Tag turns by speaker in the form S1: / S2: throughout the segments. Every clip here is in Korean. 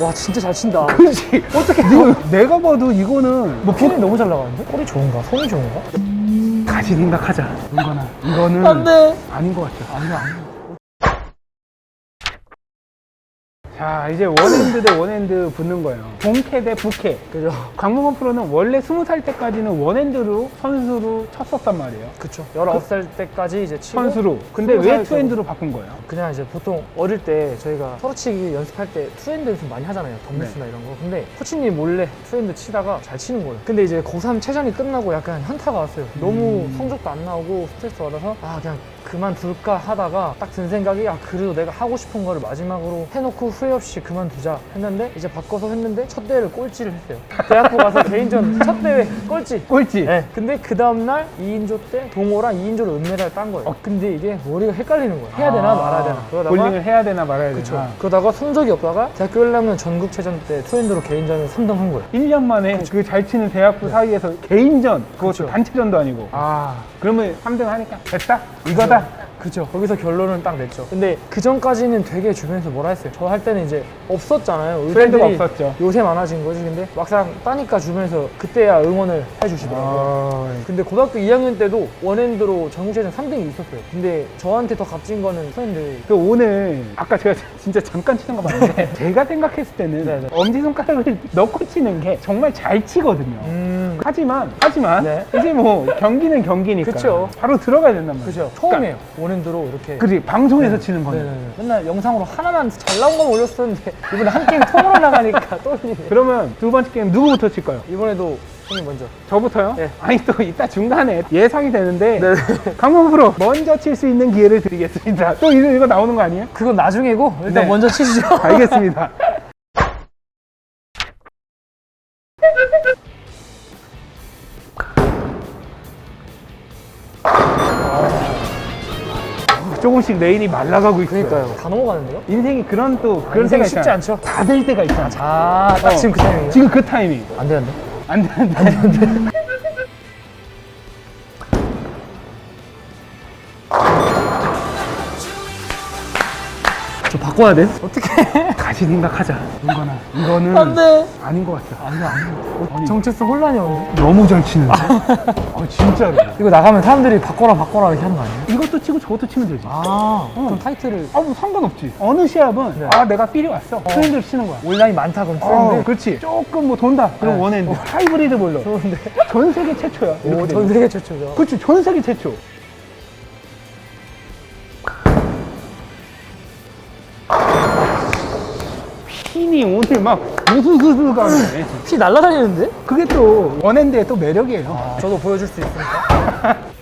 S1: 와 진짜 잘 친다.
S2: 그렇지. 어떻게 이거 내가 봐도 이거는
S1: 뭐 핀이 너무 잘 나가는데? 볼이 좋은가? 손이 좋은가?
S2: 다시 생각하자. 이거나 이거는
S1: 안돼.
S2: 아닌 것 같아. 아니야, 아니야. 자, 이제 원핸드 대 원핸드 붙는 거예요. 본캐 대 부캐.
S1: 그죠.
S2: 강문건 프로는 원래 20살 때까지는 원핸드로 선수로 쳤었단 말이에요.
S1: 그쵸. 19살 때까지 이제 치고
S2: 선수로. 근데
S1: 스무 왜살
S2: 투핸드로 바꾼 거예요?
S1: 그냥 이제 보통 어릴 때 저희가 서로치기 연습할 때 투핸드 연습 많이 하잖아요. 덤벨스나
S2: 네.
S1: 이런 거. 근데 코치님 몰래 투핸드 치다가 잘 치는 거예요. 근데 이제 고3 체전이 끝나고 약간 현타가 왔어요. 너무
S2: 음.
S1: 성적도 안 나오고 스트레스 받아서 아 그냥 그만둘까 하다가 딱 든 생각이 아 그래도 내가 하고 싶은 거를 마지막으로 해놓고 후회 없이 그만두자 했는데 이제 바꿔서 했는데 첫 대회를 꼴찌를 했어요. 대학부 가서 개인전 첫 대회 꼴찌.
S2: 꼴찌.
S1: 네. 근데 그 다음날 2인조 때 동호랑 2인조로 은메달 딴 거예요.
S2: 어.
S1: 근데 이게 머리가 헷갈리는 거야. 해야 되나 말아야 되나. 그러다가
S2: 볼링을 해야 되나 말아야. 되나.
S1: 그러다가 성적이 없다가 대학교 1학년 전국체전 때 투핸드로 개인전을 3등 한 거예요.
S2: 1년 만에 그 잘 치는 대학부 사이에서 개인전, 그것도
S1: 그쵸.
S2: 단체전도 아니고. 아, 그러면 3등 하니까 됐다? 이거다?
S1: 그죠. 거기서 결론을 딱 냈죠. 근데 그 전까지는 되게 주변에서 뭐라 했어요. 저 할 때는 이제 없었잖아요.
S2: 트렌드가 없었죠.
S1: 요새 많아진 거지. 근데 막상 따니까 주변에서 그때야 응원을 해주시더라고요.
S2: 아,
S1: 근데 고등학교 2학년 때도 원핸드로 전국체전 3등이 있었어요. 근데 저한테 더 값진 거는 투핸드.
S2: 그 오늘 아까 제가 진짜 잠깐 치는 거 봤는데 제가 생각했을 때는
S1: 네 네.
S2: 엄지손가락을 넣고 치는 게 정말 잘 치거든요.
S1: 음.
S2: 하지만 하지만
S1: 네.
S2: 이제 뭐 경기는 경기니까
S1: 그쵸.
S2: 바로 들어가야 된단 말이에요.
S1: 그죠. 처음이에요. 원핸드로 이렇게.
S2: 그지 방송에서 치는 거는.
S1: 네네네. 맨날 영상으로 하나만 잘 나온 거만 올렸었는데 이번에 한 게임 통으로 나가니까 떨리네.
S2: 그러면 두 번째 게임 누구부터 칠까요?
S1: 이번에도 형님 먼저.
S2: 저부터요?
S1: 네.
S2: 아니 또 이따 중간에 예상이 되는데. 강원 프로 먼저 칠 수 있는 기회를 드리겠습니다. 또 이거, 이거 나오는 거 아니에요?
S1: 그건 나중이고 일단
S2: 네.
S1: 먼저 치시죠.
S2: 알겠습니다. 조금씩 레인이 말라가고 있어요.
S1: 그러니까요. 다 넘어가는데요?
S2: 인생이 그런 또 그런
S1: 인생이
S2: 때가
S1: 쉽지
S2: 있잖아.
S1: 않죠.
S2: 다 될 때가 있잖아.
S1: 아, 딱
S2: 어.
S1: 지금 그 타이밍이에요?
S2: 지금 그 타이밍.
S1: 안 되는데?
S2: 안 되는데.
S1: 저 바꿔야 돼? 어떻게?
S2: 다시 생각하자. 이거나 이거는
S1: 안 돼.
S2: 아닌 것 같아. 아니야, 아니야. 아니,
S1: 정체성 혼란이 오는데?
S2: 너무 잘 치는데. 아 진짜로.
S1: 이거 나가면 사람들이 바꿔라 바꿔라 이렇게 하는 거 아니에요?
S2: 이것도 치고 저것도 치면 되지.
S1: 아, 그럼 타이틀을
S2: 아, 뭐 상관없지. 어느 시합은
S1: 네.
S2: 아 내가 필이 왔어. 트렌드를 치는 거야.
S1: 온라인 많다 그럼
S2: 어,
S1: 트렌드?
S2: 그렇지. 조금 뭐 돈다. 그럼
S1: 네.
S2: 원핸드. 하이브리드 볼러.
S1: 좋은데?
S2: 전 세계 최초야.
S1: 오. 전 세계 최초죠.
S2: 그렇지. 전 세계 최초. 핀이 오늘 막 우수수수 가네.
S1: 피 날라다니는데?
S2: 그게 또 원핸드의 또 매력이에요.
S1: 저도 보여줄 수 있습니까?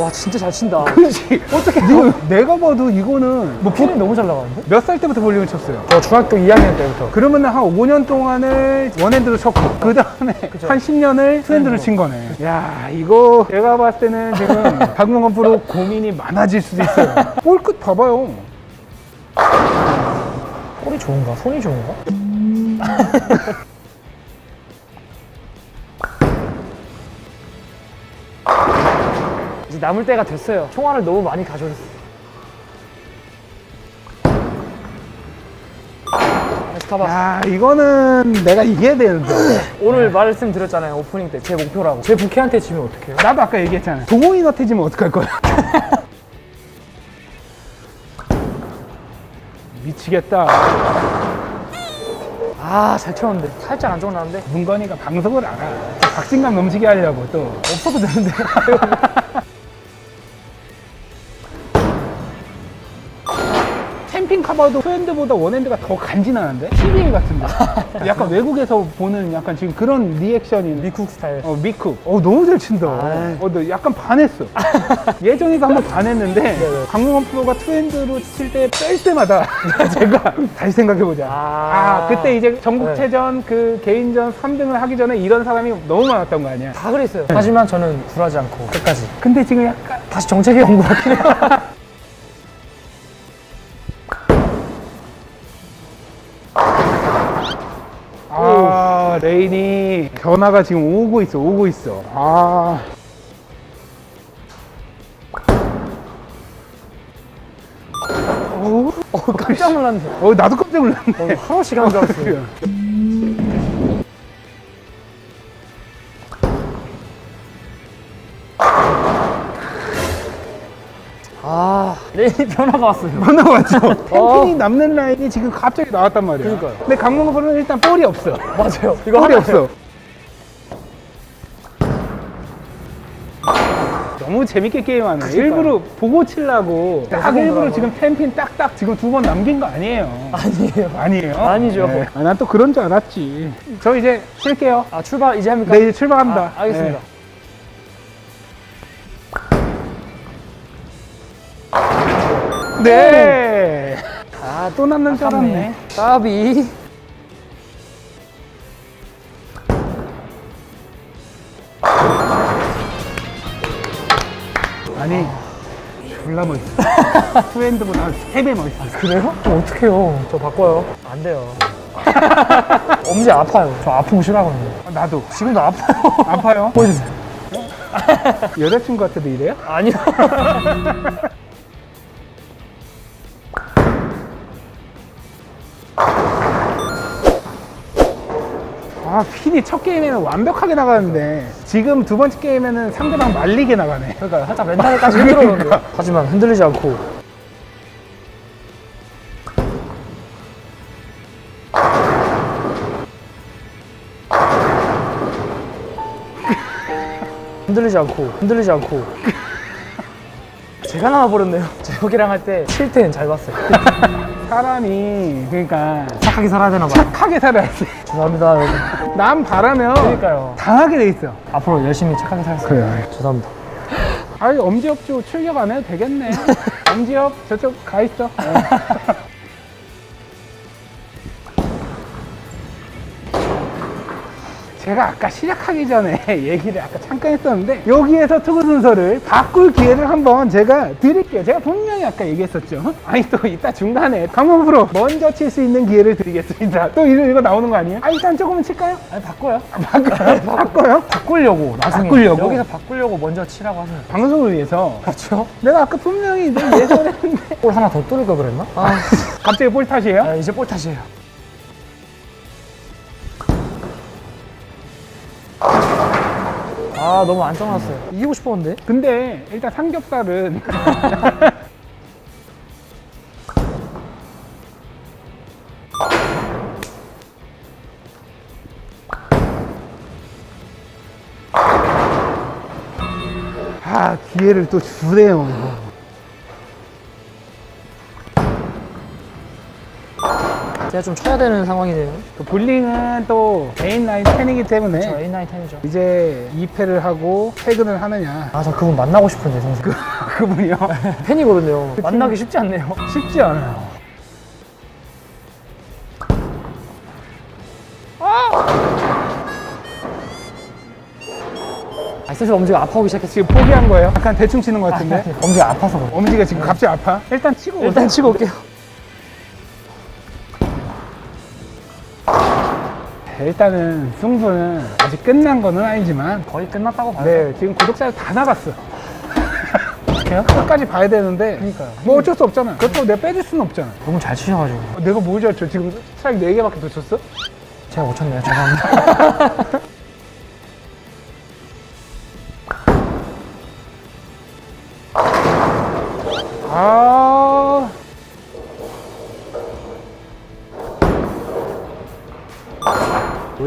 S1: 와 진짜 잘 친다.
S2: 그렇지. 어떻게 이거 내가 봐도 이거는
S1: 뭐 핀이 너무 잘 나가는데?
S2: 몇 살 때부터 볼링을 쳤어요?
S1: 저 중학교 2학년 때부터.
S2: 그러면 한 5년 동안을 원핸드로 쳤고 그 다음에 한 10년을 투핸드로 친 거네. 야 이거 제가 봤을 때는 지금 박문건 프로 고민이 많아질 수도 있어요. 볼 끝 봐봐요.
S1: 볼이 좋은가? 손이 좋은가? 남을 때가 됐어요. 총알을 너무 많이. 다시 타봐.
S2: 야 이거는 내가 이겨야 되는데.
S1: 오늘 말씀드렸잖아요. 오프닝 때 제 목표라고. 제 부캐한테 지면 어떡해요?
S2: 나도 아까 얘기했잖아. 동호인한테 지면 어떡할 거야? 미치겠다.
S1: 아, 잘 쳤는데. 살짝 안쪽 나는데.
S2: 문건이가 방송을 알아. 박진감 넘치게 하려고 또.
S1: 없어도 되는데.
S2: 카바도 투핸드보다 원핸드가 더 간지나는데? TVA 같은데? 약간 외국에서 보는 약간 지금 그런 리액션이
S1: 미쿡 스타일.
S2: 어, 미쿡. 어, 너무 잘 친다.
S1: 아이.
S2: 어, 너 약간 반했어. 예전에도 한번 반했는데. 강동원 프로가 투핸드로 칠 때 뺄 때마다 제가 다시 생각해보자. 아,
S1: 아.
S2: 그때 이제 전국체전 그 개인전 3등을 하기 전에 이런 사람이 너무 많았던 거 아니야?
S1: 다 그랬어요. 하지만 저는 굴하지 않고 끝까지.
S2: 근데 지금 약간
S1: 다시 정책에 온것 같긴 해요.
S2: 레인이 변화가 지금 오고 있어 오고 있어. 아.
S1: 오, 어, 깜짝 놀랐네.
S2: 어 나도 깜짝 놀랐네.
S1: 어, 하루 시간 줄알았어 레인이 변화가 왔어요.
S2: 만나 왔죠?
S1: 어.
S2: 템핀이 남는 라인이 지금 갑자기 나왔단 말이야.
S1: 그러니까요.
S2: 근데 강문고는 일단 볼이 없어.
S1: 맞아요. 이거
S2: 볼이
S1: 하나
S2: 없어. 너무 재밌게 게임하네. 일부러 보고 치려고 딱 일부러. 지금 템핀 딱딱 지금 두 번 남긴 거 아니에요.
S1: 아니에요.
S2: 아니에요?
S1: 아니죠.
S2: 아, 난또 그런 줄 알았지. 저 이제 쉴게요.
S1: 아, 출발 이제 합니까?
S2: 네, 이제 출발합니다.
S1: 아, 알겠습니다.
S2: 네. 네.
S1: 아,
S2: 또 남는 줄 알았네.
S1: 까비.
S2: 아니, 졸라 멋있어. 투핸드보다 세배 멋있어.
S1: 그래요? 저 어떡해요. 저 바꿔요. 안 돼요. 엄지 아파요. 저거 싫어하거든요.
S2: 아, 나도.
S1: 지금도 아파요.
S2: 아파요?
S1: 보여주세요.
S2: 여자친구한테도 이래요?
S1: 아니요.
S2: 아, 핀이 첫 게임에는 완벽하게 나가는데 지금 두 번째 게임에는 상대방 말리게 나가네.
S1: 그러니까 살짝 멘탈까지 흔들었는데. 하지만 흔들리지 않고. 흔들리지 않고, 흔들리지 않고. 제가 나와버렸네요. 저 여기랑 할 때 7텐 잘 봤어요.
S2: 사람이 그러니까
S1: 착하게 살아야 되나 봐요.
S2: 착하게 살아야 돼.
S1: 죄송합니다, 여러분.
S2: 남 바라면
S1: 그러니까요.
S2: 당하게 돼 있어.
S1: 앞으로 열심히 착하게 살겠습니다.
S2: 그래요.
S1: 죄송합니다.
S2: 아이 엄지업 쪽 출격 안 해도 되겠네. 엄지업 저쪽 가 있어. 어. 제가 아까 시작하기 전에 얘기를 아까 잠깐 했었는데 여기에서 투구 순서를 바꿀 기회를 한번 제가 드릴게요. 제가 분명히 아까 얘기했었죠. 아니 또 이따 중간에 강원 프로 먼저 칠 수 있는 기회를 드리겠습니다. 또 이거, 이거 나오는 거 아니에요? 아 일단 조금은 칠까요?
S1: 아니, 바꿔요.
S2: 아, 바꿔요? 바꿔요?
S1: 바꾸려고, 나중에.
S2: 바꾸려고?
S1: 여기서 바꾸려고 먼저 치라고 하세요.
S2: 방송을 위해서
S1: 그렇죠?
S2: 내가 아까 분명히 내 예전했는데
S1: 볼 하나 더 뚫을 걸 그랬나? 아,
S2: 갑자기 볼 탓이에요?
S1: 아, 이제 볼 탓이에요. 아, 너무 안정났어요. 이기고 싶었는데?
S2: 근데 일단 삼겹살은 아 기회를 또 주네요.
S1: 제가 좀 쳐야 되는 상황이네요.
S2: 또 볼링은 또 메인 라인 팬이기 때문에
S1: 저 A9 10이죠.
S2: 이제 2패를 하고 퇴근을 하느냐
S1: 아, 저 그분 만나고 싶은데, 선생 님.
S2: 그분이요
S1: 팬이거든요. 만나기 쉽지 않네요.
S2: 쉽지 않아요.
S1: 아, 슬슬 엄지가 아파오기 시작했어요.
S2: 지금 포기한 거예요? 약간 대충 치는 것 같은데
S1: 엄지가 아파서 그래요.
S2: 엄지가 지금 갑자기 아파? 일단 치고.
S1: 일단 치고 올게요.
S2: 일단은 승부는 아직 끝난 거는 아니지만
S1: 거의 끝났다고 봐요.
S2: 네 지금 구독자 다 나갔어
S1: 어떡해요?
S2: 끝까지 봐야 되는데
S1: 그러니까요.
S2: 뭐 어쩔 수 없잖아 그렇다고 내가 빼줄 수는 없잖아
S1: 너무 잘 치셔가지고.
S2: 어, 내가 뭘 잘 쳐? 지금 스트라이크 4개밖에 더 쳤어?
S1: 제가 못 쳤네요. 죄송합니다.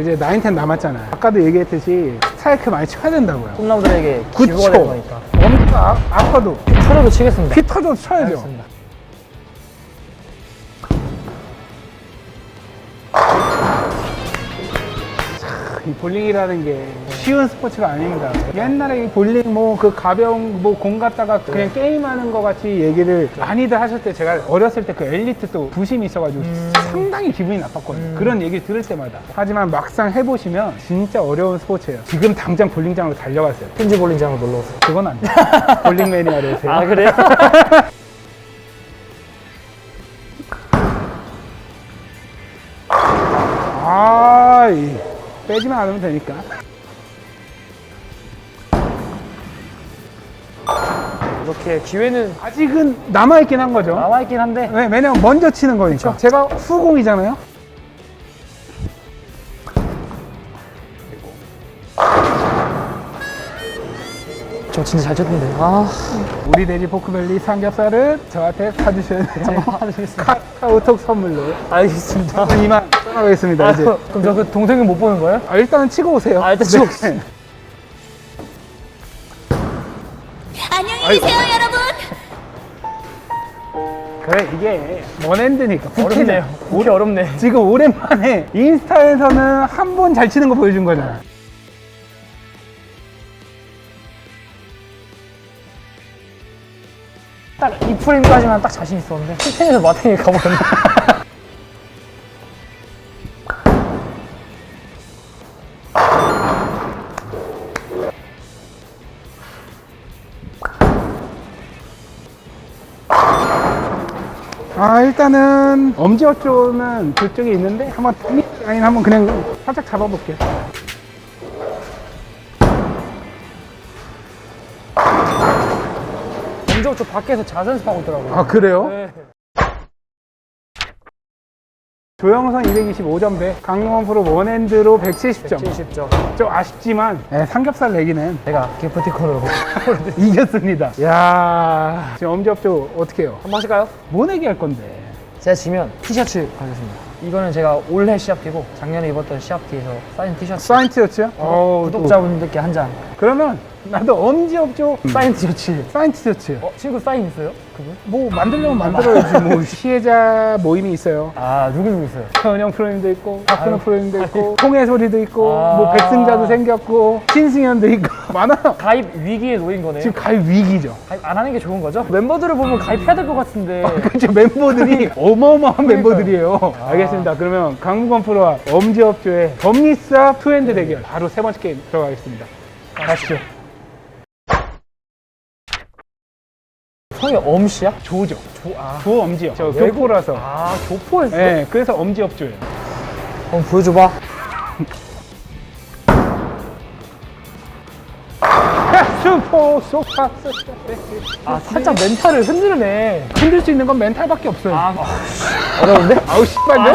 S2: 이제 9, 10 남았잖아 아까도 얘기했듯이 스트라이크 많이 쳐야 된다고요
S1: 꿈나무들에게
S2: 그쵸.
S1: 기부가 되는 거니까.
S2: 엄지가 아, 아파도
S1: 터려도 치겠습니다.
S2: 피 터져도 쳐야죠
S1: 알겠습니다.
S2: 이 볼링이라는 게 쉬운 스포츠가 아닙니다. 옛날에 이 볼링 뭐 그 가벼운 뭐 공 갖다가 그냥 게임하는 거 같이 얘기를 많이들 하실 때 제가 어렸을 때 그 엘리트 또 부심이 있어가지고 상당히 기분이 나빴거든요. 그런 얘기 들을 때마다. 하지만 막상 해보시면 진짜 어려운 스포츠예요. 지금 당장 볼링장으로 달려가세요.
S1: 편지 볼링장으로 놀러 오세요.
S2: 그건 안 돼. 볼링 매니아로 오세요.
S1: 아, 그래요?
S2: 아, 이 빼지만 않으면 되니까.
S1: 이렇게 기회는
S2: 아직은 남아있긴 한 거죠.
S1: 남아있긴 한데
S2: 왜, 왜냐면 먼저 치는 거니까. 제가 후공이잖아요.
S1: 저 진짜 잘 쳤는데 아
S2: 우리 돼지 포크밸리 삼겹살은 저한테 사주셔야 돼요.
S1: 제가 하겠습니다
S2: 카카오톡 선물로.
S1: 알겠습니다
S2: 이만 떠나가겠습니다, 이제.
S1: 아, 그럼 저 그 동생은 못 보는 거예요?
S2: 아, 일단은 치고 오세요.
S1: 아, 일단 치고
S2: 네.
S3: 계세요, 여러분.
S2: 그래, 이게 원핸드니까.
S1: 어렵네요 오기 어렵네
S2: 지금 오랜만에 인스타에서는 한 번 잘 치는 거 보여준 거잖아.
S1: 딱 이 프레임까지만 딱 자신 있었는데 실텐에서 마탱이 가버렸네
S2: 아, 일단은 엄지어조는 그쪽에 있는데 한번 라인 한번 그냥 살짝 잡아볼게요.
S1: 먼저 저 밖에서 자연습하고 있더라고요
S2: 아, 그래요?
S1: 네.
S2: 조영선 225점 배, 강동원 프로 원핸드로 170점.
S1: 70점
S2: 좀 아쉽지만 네, 삼겹살 내기는
S1: 제가 기프티콘으로
S2: 이겼습니다. 야 지금 엄지업조 어떻게 해요?
S1: 한 번 하실까요?
S2: 뭐 내기 할 건데?
S1: 제가 지면 티셔츠 가겠습니다 이거는 제가 올해 시합티고 작년에 입었던 시합티에서 사인 티셔츠
S2: 사인 티셔츠요? 어우,
S1: 구독자분들께 한장
S2: 또. 그러면 나도 엄지업조
S1: 사인 티셔츠
S2: 사인 티셔츠.
S1: 어? 친구 사인 있어요? 그분?
S2: 뭐 만들려면 만들어야지. 뭐 피해자 모임이 있어요.
S1: 아 누구 누구 있어요?
S2: 현영 프로님도 있고
S1: 아유.
S2: 프로님도 있고 통해 소리도 있고
S1: 아.
S2: 뭐 백승자도 생겼고 신승현도 있고 많아요.
S1: 가입 위기에 놓인 거네요
S2: 지금 가입 위기죠.
S1: 가입 안 하는 게 좋은 거죠? 멤버들을 보면 가입해야 될 것 같은데
S2: 그렇죠 멤버들이 어마어마한 멤버들이에요. 알겠습니다. 그러면 강무건 프로와 엄지업조의 범리스와 투핸드 대결 바로 세 번째 게임 들어가겠습니다.
S1: 가시죠 성이 엄씨야?
S2: 조죠.
S1: 조, 아,
S2: 조 엄지업. 저
S1: 외국-
S2: 교포라서.
S1: 아 교포였어?
S2: 네, 그래서 엄지업조예요.
S1: 한번 보여줘봐
S2: 슈퍼 소파
S1: 아 살짝 멘탈을 흔들네
S2: 흔들 수 있는 건 멘탈밖에 없어요.
S1: 아 어려운데?
S2: 아우 씨발요.